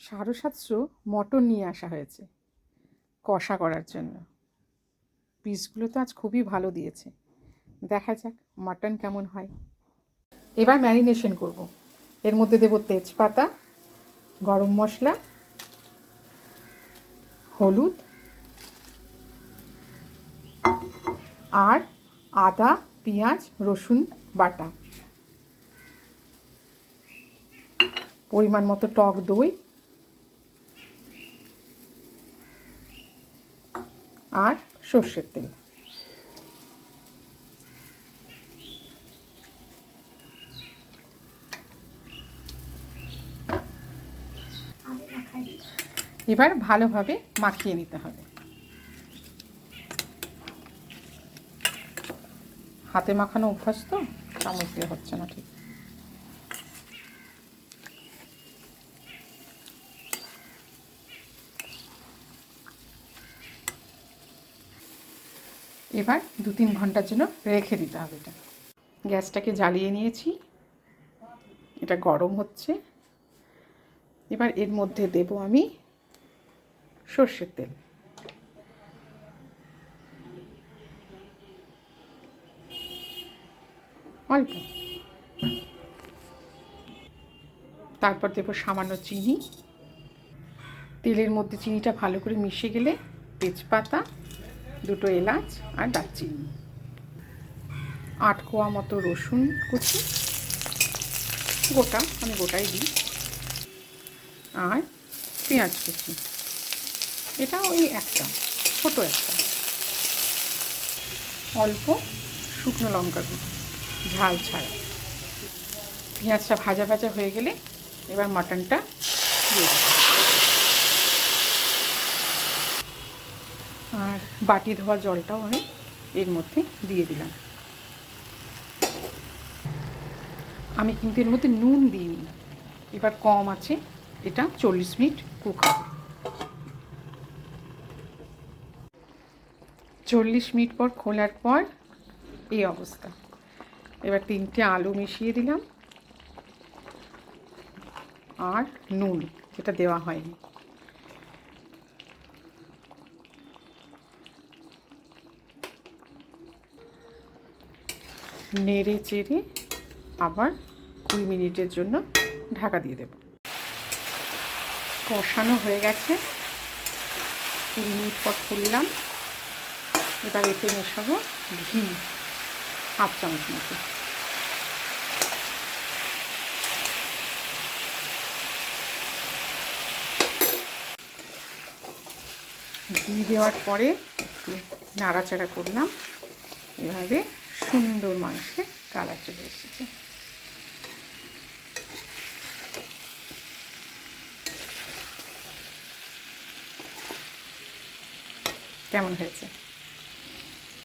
সাড়ে সাতশো মটন নিয়ে আসা হয়েছে কষা করার জন্য। পিসগুলো তো আজ খুবই ভালো দিয়েছে। দেখা যাক মাটন কেমন হয়। এবার ম্যারিনেশন করব। এর মধ্যে দেব তেজপাতা, গরম মশলা, হলুদ আর আদা, পেঁয়াজ, রসুন বাটা। পরিমাণ মতো টক দই আর সর্ষের তেল। এবার ভালোভাবে মাখিয়ে নিতে হবে। হাতে মাখানো অভ্যাস তো, চামচ দিয়ে হচ্ছে না ঠিক। এবার দু তিন ঘণ্টার জন্য রেখে দিতে হবে এটা। গ্যাসটাকে জ্বালিয়ে নিয়েছি। এটা গরম হচ্ছে। এবার এর মধ্যে দেব আমি সর্ষের তেল। অল্প। তারপর দেবো সামান্য চিনি। তেলের মধ্যে চিনিটা ভালো করে মিশে গেলে তেজপাতা দুটো এলাচ আর দারচিনি। আট কোয়া মতো রসুন কুচি। গোটা, আমি গোটাই দিই। আর পেঁয়াজ কুচি। এটা ওই একটা, ছোট একটা। অল্প শুকনো লঙ্কা ঝাল ছাড়া। পেঁয়াজটা ভাজা ভাজা হয়ে গেলে এবার মাটনটা দিয়ে আর বাটি ধোয়া জলটাও আমি এর মধ্যে দিয়ে দিলাম। আমি কিন্তু এর মধ্যে নুন দিইনি। এবার কম আছে, এটা চল্লিশ মিনিট কুক হবে। চল্লিশ মিনিট পর খোলার পর এই অবস্থা। এবার তিনটে আলু মিশিয়ে দিলাম। আর নুন, যেটা দেওয়া হয়নি। নেড়ে চেড়ে আবার কুড়ি মিনিটের জন্য ঢাকা দিয়ে দেব। কষানো হয়ে গেছে। কুড়ি মিনিট পর খুললাম। এবার এতে মেশাবো ঘি, হাফ চামচ মতো। ঘি দেওয়ার পরে একটু নাড়াচাড়া করলাম। এভাবে সুন্দর মাংসের কালার চলে এসেছে। কেমন হয়েছে?